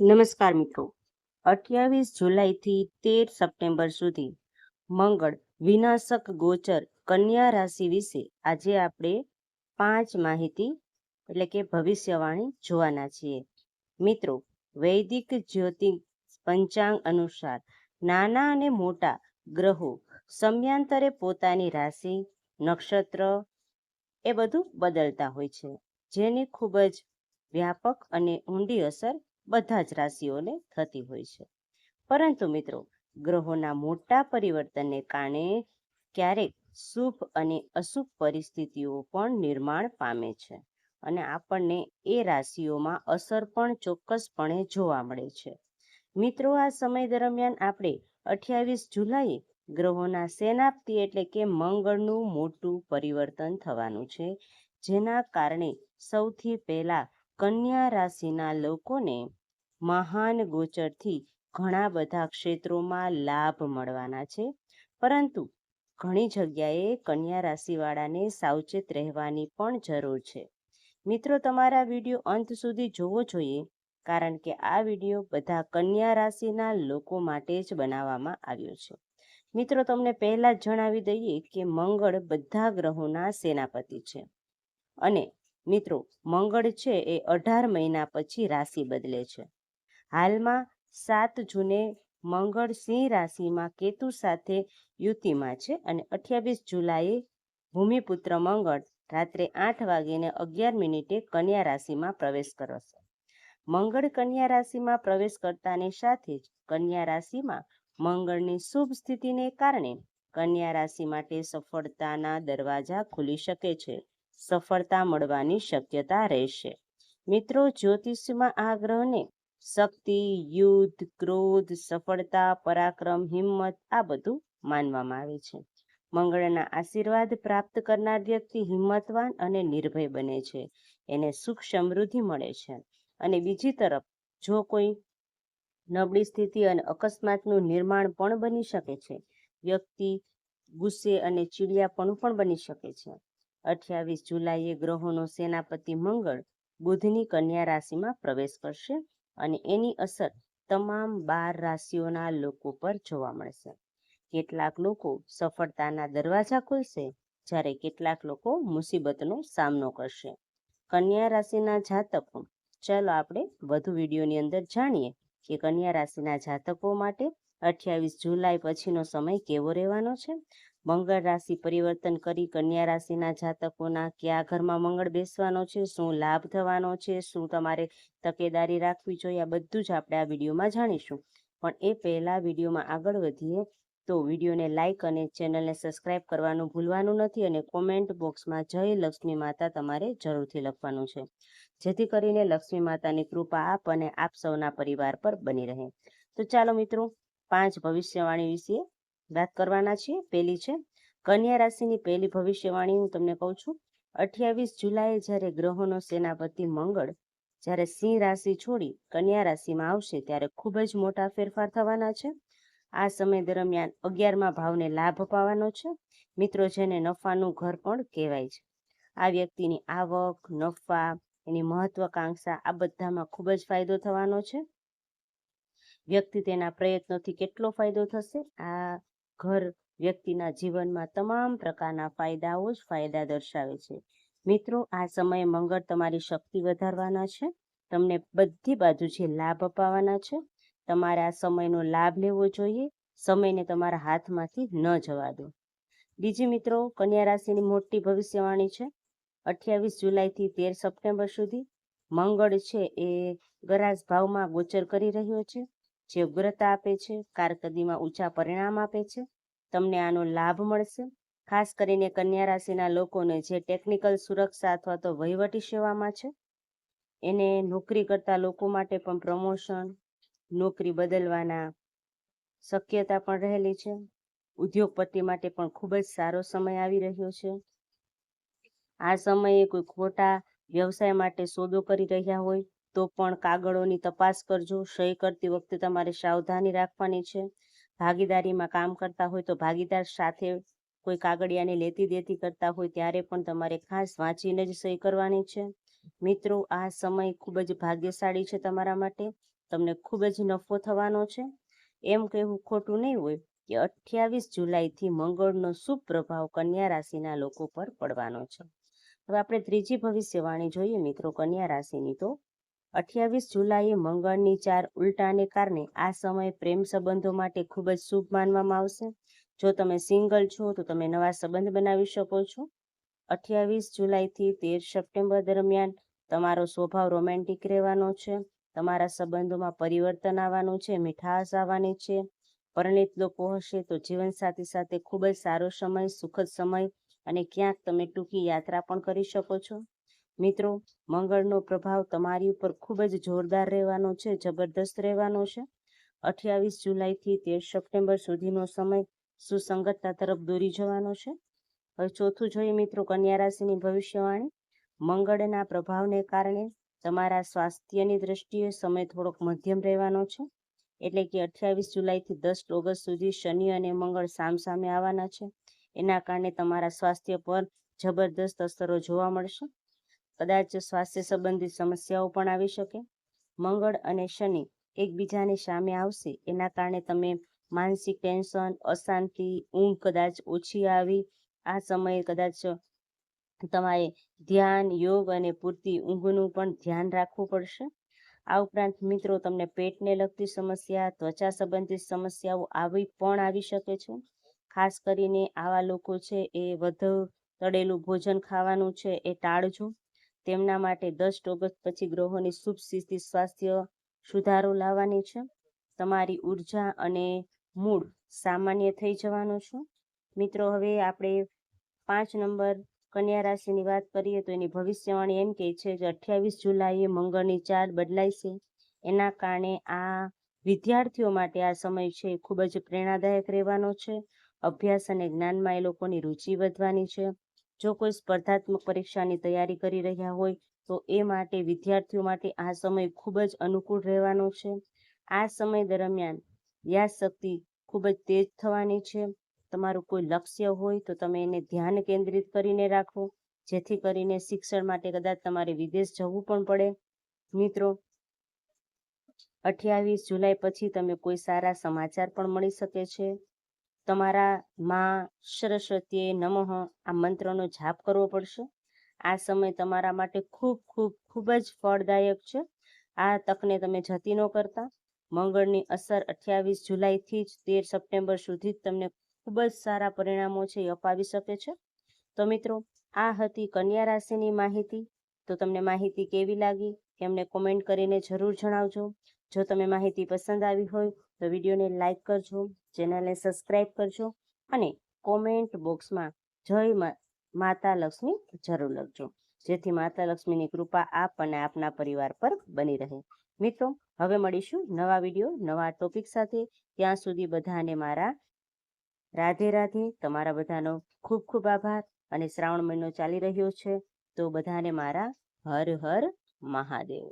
નમસ્કાર મિત્રો. અઠ્યાવીસ જુલાઈથી તેર સપ્ટેમ્બર સુધી મંગળ વિનાશક ગોચર કન્યા રાશિ વિશે આજે આપણે પાંચ માહિતી, એટલે કે ભવિષ્યવાણી જોવાના છીએ. મિત્રો, વૈદિક જ્યોતિષ પંચાંગ અનુસાર નાના અને મોટા ગ્રહો સમયાંતરે પોતાની રાશિ, નક્ષત્ર એ બધું બદલતા હોય છે, જેની ખૂબ જ વ્યાપક અને ઊંડી અસર બધા જ રાશિઓને થતી હોય છે. પરંતુ મિત્રો, ગ્રહોના મોટા પરિવર્તનને કારણે ક્યારેક શુભ અને અશુભ પરિસ્થિતિઓ પણ નિર્માણ પામે છે અને આપણને એ રાશિઓમાં અસર પણ ચોક્કસપણે જોવા મળે છે. મિત્રો, આ સમય દરમિયાન આપણે અઠ્યાવીસ જુલાઈએ ગ્રહોના સેનાપ્તિ એટલે કે મંગળનું મોટું પરિવર્તન થવાનું છે, જેના કારણે સૌથી પહેલા કન્યા રાશિના લોકોને મહાન ગોચરથી ઘણા બધા ક્ષેત્રોમાં લાભ મળવાના છે. પરંતુ ઘણી જગ્યાએ કન્યા રાશિવાળાને સાવચેત રહેવાની પણ જરૂર છે. મિત્રો, તમારા વીડિયો અંત સુધી જોવો જોઈએ, કારણ કે આ વીડિયો બધા કન્યા રાશિના લોકો માટે જ બનાવવામાં આવ્યો છે. મિત્રો, તમને પહેલાં જ જણાવી દઈએ કે મંગળ બધા ગ્રહોના સેનાપતિ છે. અને મિત્રો, મંગળ છે એ અઢાર મહિના પછી રાશિ બદલે છે. હાલમાં સાત જૂને મંગળ સિંહ રાશિમાં કેતુ સાથે યુતિમાં છે અને અઠ્યાવીસ જુલાઈએ ભૂમિપુત્ર મંગળ રાત્રે આઠ વાગીને અગિયાર મિનિટે કન્યા રાશિમાં પ્રવેશ કરશે. મંગળ કન્યા રાશિમાં પ્રવેશ કરતાની સાથે જ કન્યા રાશિમાં મંગળની શુભ સ્થિતિને કારણે કન્યા રાશિ માટે સફળતાના દરવાજા ખુલી શકે છે. સફળતા મળવાની શક્યતા રહેશે. મિત્રો, જ્યોતિષમાં આ ગ્રહને શક્તિ, યુદ્ધ, ક્રોધ, સફળતા, પરાક્રમ, હિંમત, આ બધું માનવામાં આવે છે. મંગળના આશીર્વાદ પ્રાપ્ત કરનાર વ્યક્તિ હિંમતવાન અને નિર્ભય બને છે. એને સુખ સમૃદ્ધિ મળે છે. અને બીજી તરફ, જો કોઈ નબળી સ્થિતિ અને અકસ્માતનું નિર્માણ પણ બની શકે છે, વ્યક્તિ ગુસ્સે અને ચીડિયાપણું પણ બની શકે છે. અઠ્યાવીસ જુલાઈએ ગ્રહોનો સેનાપતિ મંગળ બુધની કન્યા રાશિમાં પ્રવેશ કરશે. અને એની અસર તમામ બાર રાશિઓના લોકો પર જોવા મળશે. કેટલાક લોકો સફળતાના દરવાજા ખોલશે, જ્યારે કેટલાક લોકો મુસીબતનો સામનો કરશે. કન્યા રાશિના જાતકો, ચાલો આપણે વધુ વિડીયોની અંદર જાણીએ કે કન્યા રાશિના જાતકો માટે અઠ્યાવીસ જુલાઈ પછીનો સમય કેવો રહેવાનો છે? મંગળ રાશિ પરિવર્તન કરી કન્યા રાશિના જાતકોના કયા ઘરમાં મંગળ બેસવાનો છે? શું લાભ થવાનો છે? શું તમારે તકેદારી રાખવી જોઈએ? આ બધું જ આપણે આ વિડીયોમાં જાણીશું. પણ એ પહેલાં વિડીયોમાં આગળ વધીએ તો વિડીયોને લાઇક અને ચેનલને સબસ્ક્રાઇબ કરવાનું ભૂલવાનું નથી અને કોમેન્ટ બોક્સમાં જય લક્ષ્મી માતા તમારે જરૂરથી લખવાનું છે. જેથી કરીને લક્ષ્મી માતાની કૃપા આપ અને આપ સૌના પરિવાર પર બની રહે. તો ચાલો મિત્રો પાંચ ભવિષ્યવાણી વિશે વાત કરવાના છીએ. પહેલી છે, કન્યા રાશિની પહેલી ભવિષ્યવાણી હું તમને કહું છું. અઠ્યાવીસ જુલાઈએ જ્યારે ગ્રહોનો સેનાપતિ મંગળ, જ્યારે સિંહ રાશિ છોડી કન્યા રાશિમાં આવશે, ત્યારે ખૂબ જ મોટા ફેરફાર થવાના છે. આ સમય દરમિયાન અગિયારમાં ભાવને લાભ પાવાનો છે. મિત્રો, જેને નફાનું ઘર પણ કહેવાય છે. આ વ્યક્તિની આવક, નફા, એની મહત્વકાંક્ષા, આ બધામાં ખૂબ જ ફાયદો થવાનો છે. વ્યક્તિ તેના પ્રયત્નોથી કેટલો ફાયદો થશે? આ ઘર વ્યક્તિના જીવનમાં તમામ પ્રકારના ફાયદાઓ જ ફાયદા દર્શાવે છે. મિત્રો, આ સમયે મંગળ તમારી શક્તિ વધારવાના છે. તમને બધી બાજુ જે લાભ અપાવવાના છે, તમારે આ સમયનો લાભ લેવો જોઈએ. સમયને તમારા હાથમાંથી ન જવા દો. બીજી મિત્રો, કન્યા રાશિની મોટી ભવિષ્યવાણી છે. અઠ્યાવીસ જુલાઈથી તેર સપ્ટેમ્બર સુધી મંગળ છે એ ગરાજ ભાવમાં ગોચર કરી રહ્યો છે. જે ઉગ્રતા આપે છે, કારકર્દીમાં ઊંચા પરિણામ આપે છે, તમને આનો લાભ મળશે. ખાસ કરીને કન્યા રાશિના લોકોને જે ટેકનિકલ સુરક્ષા અથવા તો વહીવટી સેવામાં છે, એને નોકરી કરતા લોકો માટે પણ પ્રમોશન નોકરી બદલવાના શક્યતા પણ રહેલી છે. ઉદ્યોગપતિ માટે પણ ખૂબ જ સારો સમય આવી રહ્યો છે. આ સમયે કોઈ ખોટા વ્યવસાય માટે સોદો કરી રહ્યા હોય તો પણ કાગળોની તપાસ કરજો. સહી કરતી વખતે તમારે સાવધાની રાખવાની છે. ભાગીદારીમાં કામ કરતા હોય તો ભાગીદાર સાથે કોઈ કાગળિયાને લેતી દેતી કરતા હોય ત્યારે પણ તમારે ખાસ વાંચીને જ સહી કરવાની છે. મિત્રો, આ સમય ખૂબ જ ભાગ્યશાળી છે તમારા માટે. તમને ખૂબ જ નફો થવાનો છે. એમ કહેવું ખોટું નહીં હોય કે અઠ્યાવીસ જુલાઈથી મંગળનો શુભ પ્રભાવ કન્યા રાશિના લોકો પર પડવાનો છે. હવે આપણે ત્રીજી ભવિષ્યવાણી જોઈએ મિત્રો. કન્યા રાશિની તો અઠ્યાવીસ જુલાઈએ મંગળની ચાર ઉલટાને કારણે આ સમય પ્રેમ સંબંધો માટે ખૂબ જ શુભ માનવામાં આવશે. જો તમે સિંગલ છો, તો તમે નવા સંબંધ બનાવી શકો છો. અઠ્યાવીસ જુલાઈથી તેર સપ્ટેમ્બર દરમિયાન તમારો સ્વભાવ રોમેન્ટિક રહેવાનો છે. તમારા સંબંધોમાં પરિવર્તન આવવાનું છે, મીઠાશ આવવાની છે. પરિણિત લોકો હશે તો જીવનસાથી સાથે ખૂબ જ સારો સમય, સુખદ સમય અને ક્યાંક તમે ટૂંકી યાત્રા પણ કરી શકો છો. મિત્રો, મંગળનો પ્રભાવ તમારી ઉપર ખૂબ જ જોરદાર રહેવાનો છે, જબરદસ્ત રહેવાનો છે. અઠ્યાવીસ જુલાઈથી તેર સપ્ટેમ્બર સુધીનો સમય સુસંગતતા તરફ દોરી જવાનો છે. હવે ચોથું જોઈએ મિત્રો, કન્યા રાશિની ભવિષ્યવાણી. મંગળના પ્રભાવને કારણે તમારા સ્વાસ્થ્યની દ્રષ્ટિએ સમય થોડોક મધ્યમ રહેવાનો છે. એટલે કે અઠ્યાવીસ જુલાઈથી દસ ઓગસ્ટ સુધી શનિ અને મંગળ સામસામે આવવાના છે. એના કારણે તમારા સ્વાસ્થ્ય પર જબરદસ્ત અસરો જોવા મળશે. કદાચ સ્વાસ્થ્ય સંબંધિત સમસ્યાઓ પણ આવી શકે. મંગળ અને શનિ એકબીજાની સામે આવશે. એના કારણે તમે માનસિક ટેન્શન, અશાંતિ, ઊંઘ કદાચ ઓછી આવી. આ સમયે કદાચ તમારે ધ્યાન, યોગ અને પૂરતી ઊંઘનું પણ ધ્યાન રાખવું પડશે. આ ઉપરાંત મિત્રો, તમને પેટને લગતી સમસ્યા, ત્વચા સંબંધિત સમસ્યાઓ આવી પણ આવી શકે છે. ખાસ કરીને આવા લોકો છે એ વધુ તળેલું ભોજન ખાવાનું છે એ ટાળજો. તેમના માટે દસ ઓગસ્ટ પછી ગ્રહોની શુભ સ્થિતિ સ્વાસ્થ્ય સુધારો લાવવાની છે. તમારી ઊર્જા અને મૂળ સામાન્ય થઈ જવાનો છે. મિત્રો, હવે આપણે પાંચ નંબર કન્યા રાશિની વાત કરીએ તો એની ભવિષ્યવાણી એમ કહે છે કે અઠ્યાવીસ જુલાઈએ મંગળની ચાર બદલાય છે એના કારણે આ વિદ્યાર્થીઓ માટે આ સમય છે ખૂબ જ પ્રેરણાદાયક રહેવાનો છે. અભ્યાસ અને જ્ઞાનમાં એ લોકોની રુચિ વધવાની છે. જો કોઈ સ્પર્ધાત્મક પરીક્ષાની તૈયારી કરી રહ્યા હોય, તો એ માટે વિદ્યાર્થીઓ માટે આ સમય ખૂબ જ અનુકૂળ રહેવાનો છે. આ સમય દરમિયાન યાદશક્તિ ખૂબ જ તેજ થવાની છે. તમારું કોઈ લક્ષ્ય હોય તો તમે એને ધ્યાન કેન્દ્રિત કરીને રાખો, જેથી કરીને શિક્ષણ માટે કદાચ તમારે વિદેશ જવું પણ પડે. મિત્રો, અઠ્યાવીસ જુલાઈ પછી તમે કોઈ સારા સમાચાર પણ મળી શકે છે. તમારા માં સરસ્વતીએ નમઃ આ મંત્રનો જાપ કરવો પડશે. આ સમય તમારા માટે ખૂબ ખૂબ ખૂબ જ ફળદાયક છે. આ તકને તમે જતી ન કરતા. મંગળની અસર અઠ્યાવીસ જુલાઈથી જ તેર સપ્ટેમ્બર સુધી તમને ખૂબ જ સારા પરિણામો છે એ અપાવી શકે છે. તો મિત્રો, આ હતી કન્યા રાશિની માહિતી. તો તમને માહિતી કેવી લાગી? એમને કોમેન્ટ કરીને જરૂર જણાવજો. જો તમે માહિતી પસંદ આવી હોય તો વિડીયોને લાઈક કરજો, ચેનલને સબસ્ક્રાઈબ કરજો અને કોમેન્ટ બોક્સમાં જય માતા લક્ષ્મી જરૂર લખજો. જેથી માતા લક્ષ્મીની કૃપા આપ અને આપના પરિવાર પર બની રહે. મિત્રો, હવે મળીશું નવા વીડિયો, નવા ટોપિક સાથે. ત્યાં સુધી બધાને મારા રાધે રાધે, તમારા બધાનો ખૂબ ખૂબ આભાર અને શ્રાવણ મહિનો ચાલી રહ્યો છે. તો બધાને મારા હર હર મહાદેવ.